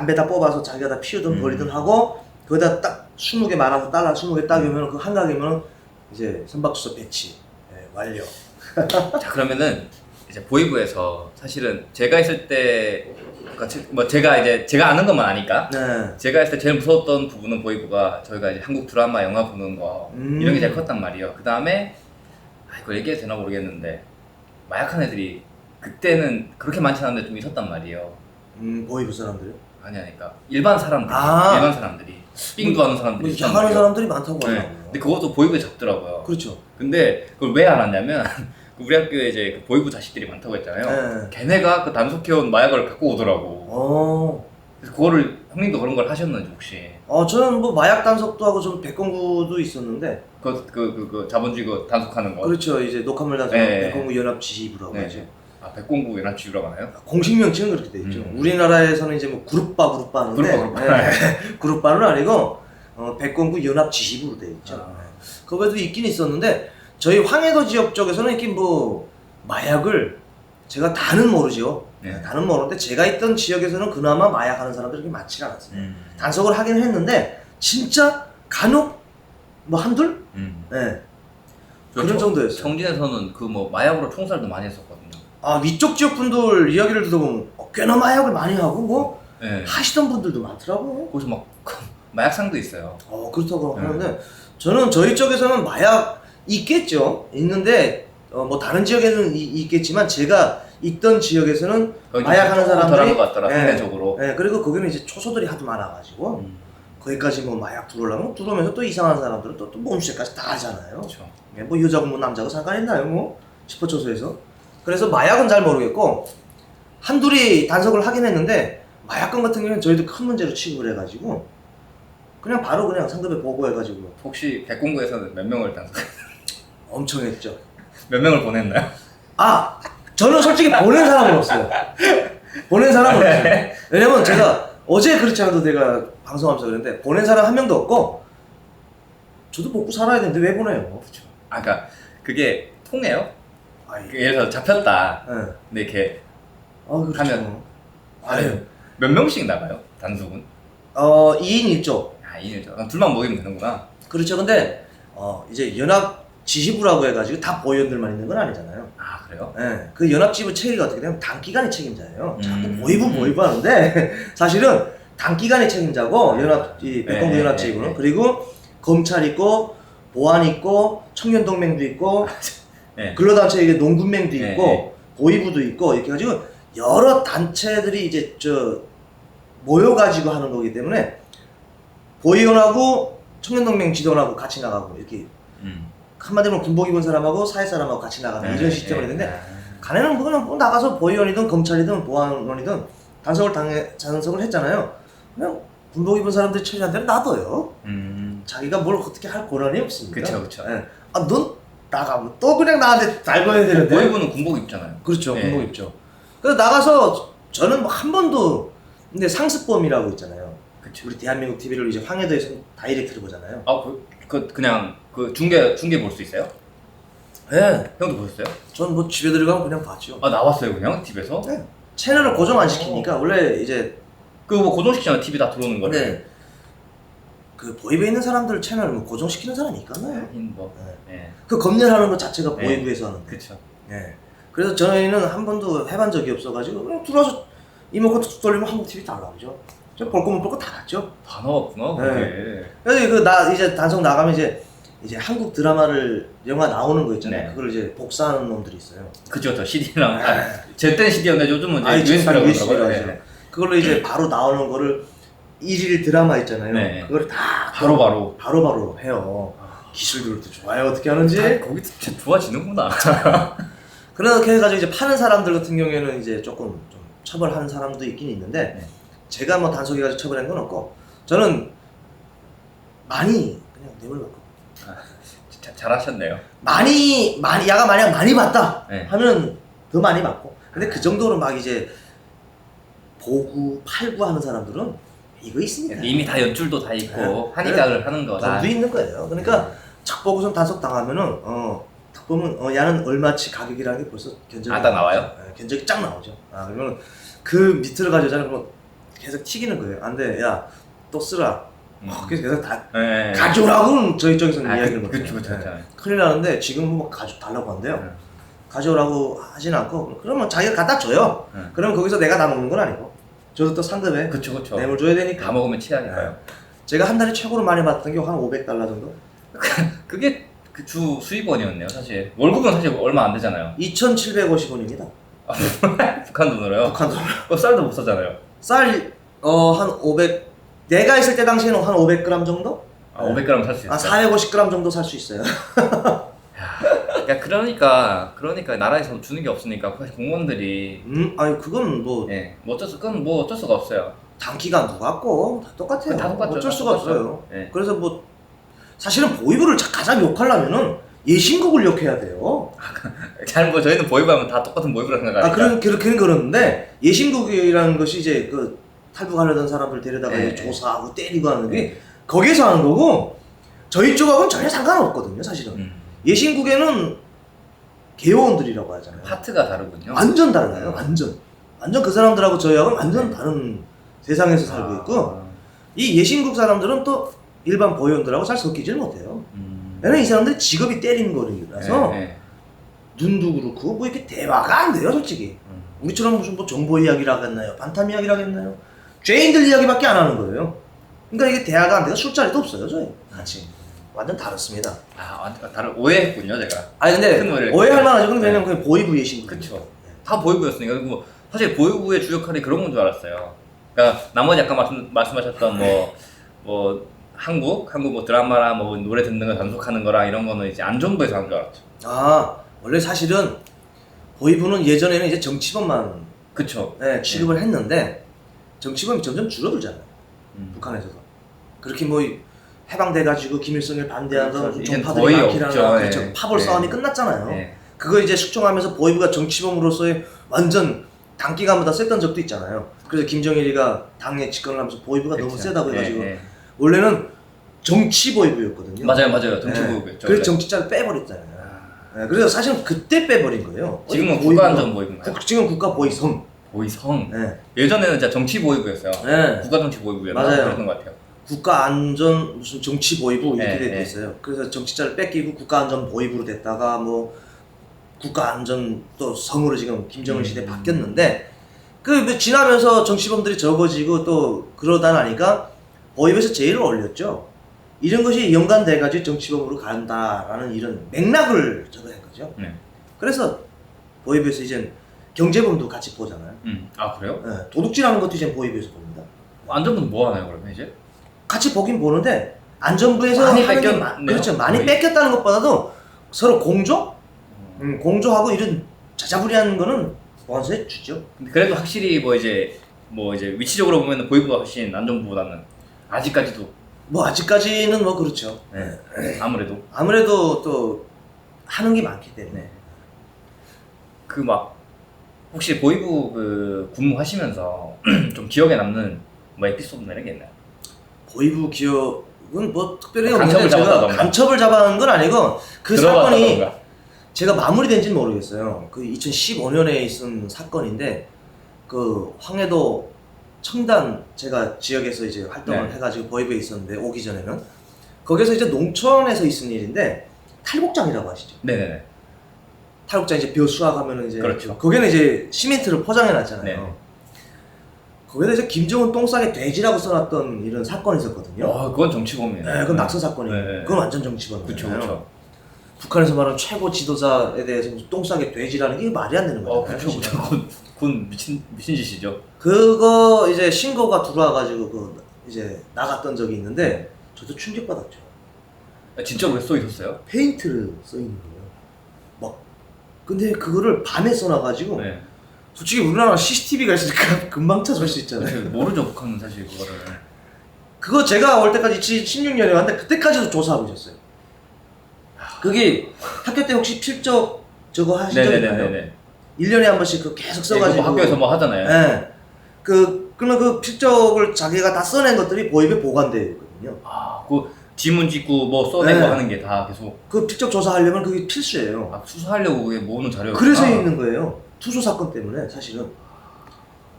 담배 다 뽑아서 자기가 다 피우든 음. 버리든 하고 거기다 딱 20개 말아서 달러 20개 딱이면 그 한 가게면 이제 선박수소 배치 예, 완료. 자 그러면은 이제 보이부에서 사실은 제가 있을 때 그러니까 제- 뭐 제가 이제 제가 아는 것만 아니까 네. 제가 있을 때 제일 무서웠던 부분은 보이부가 저희가 이제 한국 드라마 영화 보는 거 음. 이런 게 제일 컸단 말이에요. 그 다음에 아 이거 얘기해도 되나 모르겠는데 마약한 애들이 그때는 그렇게 많지 않은데 좀 있었단 말이에요. 음, 보이부 사람들요? 아니 아니까 일반 사람들이 아. 일반 사람들이 삥도 하는 사람들이 뭐 있단 말이에요. 사람들이 많다고 네. 하더라고요. 근데 그것도 보이부에 잡더라고요. 그렇죠. 근데 그걸 왜 알았냐면 그 우리 학교에 이제 그 보이부 자식들이 많다고 했잖아요. 네. 걔네가 그 단속해온 마약을 갖고 오더라고. 어. 그래서 그거를 형님도 그런 걸 하셨는지 혹시 어, 저는 뭐 마약 단속도 하고 좀 백공구도 있었는데 그그 그 그 자본주의 그 단속하는 거. 그렇죠. 이제 녹화물 단속 네. 백공구 연합 지휘부라고 네. 하죠. 아 백공구 연합주의라고 하나요? 공식 명칭은 그렇게 돼 있죠. 음. 우리나라에서는 이제 뭐 그룹바 그룹바 하는데 그룹바, 그룹바. 네. 그룹바는 아니고 어, 백공구 연합 지휘부로 돼 있죠. 아. 거기도 있긴 있었는데 저희 황해도 지역 쪽에서는 이렇게 뭐 마약을 제가 다는 모르죠. 네. 다는 모르는데 제가 있던 지역에서는 그나마 마약 하는 사람들이 그렇게 많지 않았어요. 음. 단속을 하긴 했는데 진짜 간혹 뭐 한둘? 음. 네. 저 그런 청- 정도였어요. 청진에서는 그 뭐 마약으로 총살도 많이 했었거든요. 아 위쪽 지역 분들 이야기를 들어보면 어, 꽤나 마약을 많이 하고 뭐 네. 하시던 분들도 많더라고요. 거기서 막 마약상도 있어요. 어 그렇다고 네. 하는데 저는 저희 쪽에서는 마약 있겠죠. 있는데 어, 뭐 다른 지역에는 이- 있겠지만 제가 있던 지역에서는 거기 마약하는 조금 사람들이- 덜한 것 같더라 네. 상대적으로. 예, 그리고 거기는 이제 초소들이 하도 많아가지고 음. 거기까지 뭐 마약 들어오려면 들어오면서 또 이상한 사람들은 또, 또 몸수색까지 다 하잖아요. 그렇죠. 예, 뭐 여자고 뭐 남자고 상관있나요 뭐 싶어쳐서해서 그래서 마약은 잘 모르겠고 한둘이 단속을 하긴 했는데 마약건 같은 경우는 저희도 큰 문제로 취급을 해가지고 그냥 바로 그냥 상급에 보고해가지고 혹시 백공구에서는 몇 명을 단속? 엄청 했죠 몇 명을 보냈나요? 아 저는 솔직히 보낸 사람은 없어요 보낸 사람은 없어요 왜냐면 제가 어제 그렇지 않아도 내가 방송하면서 그랬는데 보낸 사람 한 명도 없고 저도 먹고 살아야 되는데 왜 보내요 아 그러니까 그게 통해요? 아이, 그 예를 들어 잡혔다. 예. 근데 이렇게 아 그렇죠 하면- 아유 몇 명씩 나가요? 단속은? 어 2인 1조 아. 그럼 둘만 먹이면 되는구나. 그렇죠. 근데 어 이제 연합 지휘부라고 해가지고 다 보위원들만 있는 건 아니잖아요. 아 그래요? 예. 그 연합 지휘부 체계가 어떻게 되면 단기간의 책임자예요. 자꾸 음. 보위부 보위부 하는데 사실은 단기간의 책임자고 연합 이 네, 연합 네, 지휘부는 네. 그리고 검찰 있고 보안 있고 청년 동맹도 있고 네. 근로단체 농군맹도 네, 있고 네. 보위부도 있고 이렇게 해가지고 여러 단체들이 이제 저 모여가지고 하는 거기 때문에 보위원하고 청년동맹 지도원하고 같이 나가고 이렇게 음. 한마디로 군복 입은 사람하고 사회 사람하고 같이 나가는 네, 이런 시스템을 네. 했는데 간에는 뭐 그냥 뭐 나가서 보위원이든 검찰이든 보안원이든 단속을 당해 단속을 했잖아요. 그냥 군복 입은 사람들이 처리한 대로 놔둬요. 음. 자기가 뭘 어떻게 할 권한이 없습니다. 그쵸 그쵸. 예. 아, 넌 나가면 또 그냥 나한테 달궈야 되는데. 보이부는 군복 입잖아요. 그렇죠. 네. 군복 입죠. 그래서 나가서 저는 뭐 한 번도 근데 상습범이라고 있잖아요. 그쵸. 우리 대한민국 TV를 이제 황해도에서 다이렉트로 보잖아요. 아, 그, 그 그냥 그 중계 중계 볼 수 있어요? 예. 형도 보셨어요? 전 뭐 집에 들어가면 그냥 봤죠. 아 나왔어요 그냥 TV에서? 네. 채널을 고정 안 시키니까 원래 이제 그뭐 고정시키잖아 TV 다 들어오는 거를. 근데 그 보이브에 있는 사람들 채널 뭐 고정시키는 사람이 있겠나요? 하긴 뭐. 예. 예. 그 검열하는 것 자체가 네. 보이브에서 하는데. 그쵸. 예. 그래서 저희는 한 번도 해본 적이 없어가지고 그냥 들어와서 이모컨 툭 돌리면 한국 TV 다 나오죠. 저볼 거면 볼거다 봤죠. 다 나왔구나 그게. 그래서 그나 이제 단속 나가면 이제 이제 한국 드라마를 영화 나오는 거 있잖아요. 네. 그걸 이제 복사하는 놈들이 있어요. 그죠 저 CD랑 네. 아, 제땐 CD였는데 요즘은 이제 USB라고 그러더라고요. 네. 그걸로 이제 바로 나오는 거를 일일 드라마 있잖아요. 네. 그걸 다 바로 바로. 바로 바로 해요. 기술들도 좋아요. 어떻게 하는지. 아, 거기 진짜 좋아지는구나. 그렇게 해가지고 이제 파는 사람들 같은 경우에는 이제 조금 좀 처벌하는 사람도 있긴 있는데 네. 제가 뭐 단속해가지고 처벌한 건 없고 저는 많이 그냥 받고 자, 잘하셨네요. 많이 많이 야가 만약 많이 받다 네. 하면 더 많이 받고 근데 그 정도로 막 이제 보구 팔구 하는 사람들은 이거 있으니까 이미 다 연줄도 다 있고 네. 한의각을 하는 거다. 돈도 있는 거예요 그러니까 착 보고선 단속 당하면은 어딱 보면 어 야는 얼마치 가격이라는 게 벌써 견적이 아, 딱 나와요? 네, 견적이 쫙 나오죠 아 그러면 그 밑으로 가져잖아요 그러면 계속 튀기는 거예요. 안 돼, 야, 또 쓰라. 음. 어, 그래서 계속 다 네. 가져오라고는 저희 쪽에서는 아, 이야기를 그, 못해요. 그쵸 그쵸 네. 그쵸. 큰일 나는데 지금 뭐 가져 달라고 한대요. 네. 가져오라고 하진 않고 그러면 자기가 갖다 줘요. 네. 그러면 거기서 내가 다 먹는 건 아니고 저도 또 상급에 그쵸 그쵸. 뇌물 줘야 되니까. 다 먹으면 치하니까요. 제가 한 달에 최고로 많이 받았던 게 한 500달러 정도? 그게 그 주 수입원이었네요 사실. 월급은 사실 얼마 안 되잖아요. 2,750원입니다. 북한 돈으로요. 북한 돈. 그 쌀도 못 사잖아요. 쌀, 어, 한 500, 내가 있을 때 당시에는 한 500g 정도? 아, 500g 살 수 있어요. 아, 450g 정도 살 수 있어요. 야, 그러니까 그러니까 나라에서 주는 게 없으니까 사실 공무원들이 음, 아니, 그건 뭐, 예, 뭐 어쩔 수 그건 뭐 어쩔 수가 없어요. 단기간 누가 같고, 다 똑같아요. 다 똑같죠. 어쩔 다 수가 똑같죠. 없어요. 예. 그래서 뭐, 사실은 보이부를 자- 가장 욕하려면은 예신국을 욕해야 돼요. 잘뭐 저희는 보이브하면 다 똑같은 보이브라 생각하니까. 아, 그런, 그렇게는 그러는데, 예신국이라는 것이 이제 그, 탈북하려던 사람들 데려다가 네. 이제 조사하고 때리고 하는 게, 거기에서 하는 거고, 저희 쪽하고는 전혀 상관없거든요, 사실은. 음, 예신국에는 개요원들이라고 하잖아요. 파트가 다르군요. 완전 달라요, 완전. 완전 그 사람들하고 저희하고는 완전 네. 다른 세상에서 살고 있고, 이 예신국 사람들은 또 일반 보이원들하고 잘 섞이질 못해요. 음. 왜냐면 이 사람들이 직업이 때리는 거리라서, 예, 예. 눈도 그렇고, 뭐 이렇게 대화가 안 돼요, 솔직히. 음. 우리처럼 무슨 뭐 정보 이야기를 하겠나요? 반탐 이야기를 하겠나요? 죄인들 이야기밖에 안 하는 거예요. 그러니까 이게 대화가 안 돼요. 술자리도 없어요, 저희. 같이. 완전 다릅니다. 아, 완전 다른 오해했군요, 제가. 아니, 근데 오해할 만하죠. 근데 네. 왜냐면 그게 보이부 예신국. 그쵸. 다 보이브였으니까. 그리고 사실 보이브의 주 역할이 그런 건 줄 알았어요. 그러니까 나머지 아까 말씀, 말씀하셨던 뭐, 뭐, 한국, 한국 뭐 드라마랑 뭐 노래 듣는 거 단속하는 거랑 이런 거는 이제 안전부에서 하는 줄 알았죠. 아, 원래 사실은 보이부는 예전에는 이제 정치범만 그쵸. 네, 취급을 했는데 정치범이 점점 줄어들잖아요. 음. 북한에서도. 그렇게 뭐 해방돼가지고 김일성을 반대하던 그렇죠. 이젠 종파들이 거의 많기는 없죠. 그렇죠. 네. 파벌 네. 싸움이 끝났잖아요. 네. 그거 이제 숙종하면서 보이부가 정치범으로서의 완전 단기간보다 셌던 적도 있잖아요. 그래서 김정일이가 당에 집권을 하면서 보이부가 너무. 세다고 해가지고 네, 네. 원래는 정치 보이부였거든요. 맞아요, 맞아요. 정치 네. 보이브였죠. 그래서. 정치자를 빼버렸잖아요. 아, 네, 그래서 사실은 그때 빼버린 거예요. 지금은 국가안전 보이브인가요? 국- 지금 국가 보이성. 보이성. 네. 예전에는 진짜 정치 보이브였어요. 네. 국가 정치 보이브였나? 맞아요. 그랬던 것 같아요. 국가 안전 무슨 정치 보이부 이렇게 네, 돼 네. 있어요. 그래서 정치자를 뺏기고 국가 안전 보이부로 됐다가 뭐 국가 안전 또 성으로 지금 김정은 시대 음. 바뀌었는데 그뭐 지나면서 정치범들이 적어지고 또 그러다 나니까 보이부에서 제일 올렸죠. 이런 것이 연관돼가지고 정치범으로 간다라는 이런 맥락을 적어낸 거죠. 네. 그래서 보이부에서 이제 경제범도 같이 보잖아요. 음. 아, 그래요? 예, 도둑질하는 것도 이제 보이부에서 봅니다. 안전부는 뭐 하나요, 그러면 이제? 같이 보긴 보는데 안전부에서 많이 하는 게 뺏겼네요, 마- 그렇죠 많이 거의. 뺏겼다는 것보다도 서로 공조, 음. 음, 공조하고 이런 자자부리한 거는 보안소에 주죠. 근데 그래도 확실히 뭐 이제 뭐 이제 위치적으로 보면 보이브가 훨씬 안전부보다는 아직까지도 뭐 아직까지는 뭐 그렇죠. 네. 아무래도 아무래도 또 하는 게 많기 때문에 네. 그막 혹시 보이브 그 근무하시면서 좀 기억에 남는 뭐 에피소드나 이런 게 있나요? 보이부 기억은 뭐 특별히 간첩을 없는데 제가 잡았다던가. 간첩을 잡아온 건 아니고 그 사건이. 제가 마무리된지는 모르겠어요. 그 2015년에 있은 사건인데 그 황해도 청단 제가 지역에서 이제 활동을 네. 해가지고 보이브에 있었는데 오기 전에는 거기서 이제 농촌에서 있은 일인데 탈곡장이라고 아시죠? 네네네. 탈곡장 이제 벼 수확하면은 이제 그렇죠. 거기는 이제 시멘트를 포장해 놨잖아요. 네. 거기다 이제 김정은 똥 싸게 돼지라고 써놨던 이런 사건이 있었거든요. 와 그건 정치범이네. 네, 그건 낙서 사건이에요. 네, 네. 그건 완전 정치범이에요. 그쵸 그쵸. 북한에서 말하는 최고 지도자에 대해서 무슨 똥 싸게 돼지라는 게 말이 안 되는 어 거잖아요. 그쵸. 그쵸. 그건, 그건 미친 미친 짓이죠. 그거 이제 신고가 들어와가지고 그 이제 나갔던 적이 있는데 저도 충격받았죠. 아, 진짜로 왜써 있었어요? 페인트를 써 있는 거예요. 막 근데 그거를 밤에 써놔가지고 네. 솔직히 우리나라 CCTV가 있으니까 금방 찾을 수 있잖아요. 모르죠 북한은 사실 그거를. 그거 제가 올 때까지 16년에 왔는데 그때까지도 조사하고 있었어요. 그게 학교 때 혹시 필적 저거 하신 적 있나요? 네네네네. 1년에 한 번씩 그 계속 네, 써가지고 그거 학교에서 뭐 하잖아요. 예. 그 그러면 그 필적을 자기가 다 써낸 것들이 보입에 보관되어 있거든요. 아그 지문 찍고 뭐 써내고 네. 하는 게 다 계속 그 필적 조사하려면 그게 필수예요. 아, 수사하려고 그게 모으는 자료였구나. 그래서 있는 거예요. 투수 사건 때문에 사실은.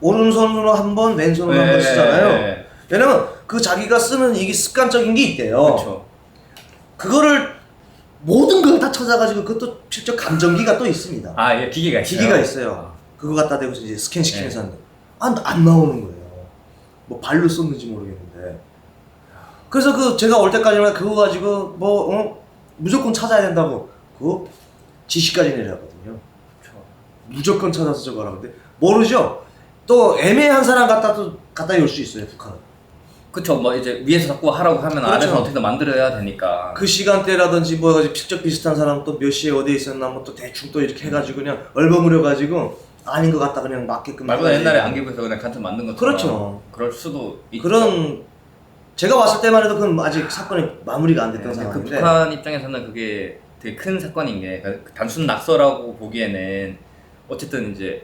오른손으로 한 번, 왼손으로 한 번 쓰잖아요. 왜냐면 그 자기가 쓰는 이게 습관적인 게 있대요. 그렇죠. 그거를 모든 걸 다 찾아가지고 그것도 실제 감정기가 또 있습니다. 아, 예, 기계가 있어요. 기계가 있어요. 그거 갖다 대고서 이제 스캔 시키면서 하는데 안, 안 나오는 거예요. 뭐 발로 썼는지 모르겠는데. 그래서 그 제가 올 때까지는 그거 가지고 뭐 어? 무조건 찾아야 된다고 그거 지시까지 내려거든요. 그렇죠. 무조건 찾아서 저거 하라는데 모르죠. 또 애매한 사람 갖다 또 갖다 열 수 있어요 북한은. 그쵸, 뭐 이제 위에서 자꾸 하라고 하면 그렇죠. 아래서 어떻게든 만들어야 되니까. 그 시간대라든지 뭐 해가지고 필적 비슷한 사람 또 몇 시에 어디에 있었나 뭐 또 대충 또 이렇게 해가지고 그냥 얼버무려 가지고 아닌 것 같다 그냥 맞게끔 말보다 해가지고. 옛날에 안기부에서 그냥 간첩 만든 것처럼. 그렇죠. 그럴 수도 있죠. 그런 제가 왔을 때만 해도 그건 아직 사건이 마무리가 안 네, 됐던 근데 그 상황인데 북한 입장에서는 그게 되게 큰 사건인 게 그러니까 단순 낙서라고 보기에는 어쨌든 이제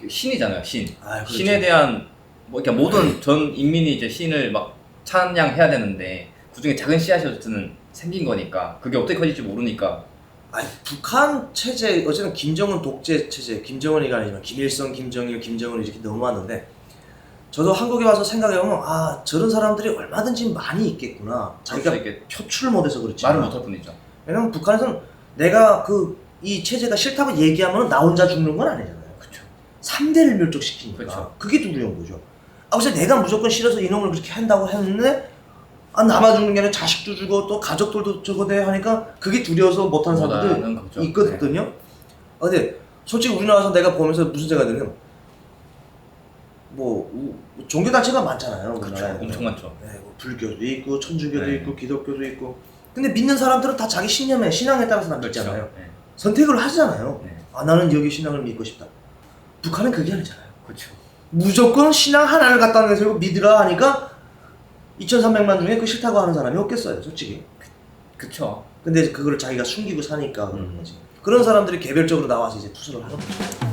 그 신이잖아요 신. 아, 그렇죠. 신에 대한 뭐 그러니까 모든 전 인민이 이제 신을 막 찬양해야 되는데 그 중에 작은 씨앗이 어쨌든 생긴 거니까. 그게 어떻게 커질지 모르니까. 아니, 북한 체제 어쨌든 김정은 독재 체제 김정은이가 아니지만 김일성 김정일 김정은 이렇게 너무 많은데 저도 한국에 와서 생각해보면 아 저런 사람들이 얼마든지 많이 있겠구나. 자기가 그럴 수 있겠- 표출을 못해서 그렇지 말을 못할 뿐이죠. 왜냐면 북한에서는 내가 그 이 체제가 싫다고 얘기하면 나 혼자 죽는 건 아니잖아요 그렇죠. 3대를 멸족시키니까 그쵸. 그게 두려운 거죠 아 그래서 내가 무조건 싫어서 이놈을 그렇게 한다고 했는데 아 나만 죽는 게 아니라 자식도 죽어 또 가족들도 저거 돼 하니까 그게 두려워서 못하는 사람들이 못하는 거죠. 있거든요 아, 근데 솔직히 우리나라에서 내가 보면서 무슨 생각이 드냐면 뭐 우- 종교 단체가 많잖아요 그렇죠. 엄청 많죠. 네, 뭐 불교도 있고 천주교도 네. 있고 기독교도 있고 근데 믿는 사람들은 다 자기 신념에 신앙에 따라서 다 그렇죠. 믿잖아요 네. 선택을 하잖아요 네. 아 나는 여기 신앙을 믿고 싶다 북한은 그게 아니잖아요 그렇죠. 무조건 신앙 하나를 갖다 내세고 믿으라 하니까 2,300만 중에 그 싫다고 하는 사람이 없겠어요 솔직히 그렇죠. 근데 그거를 자기가 숨기고 사니까 그러는 음. 거지 그런 사람들이 개별적으로 나와서 이제 투수를 하는 거죠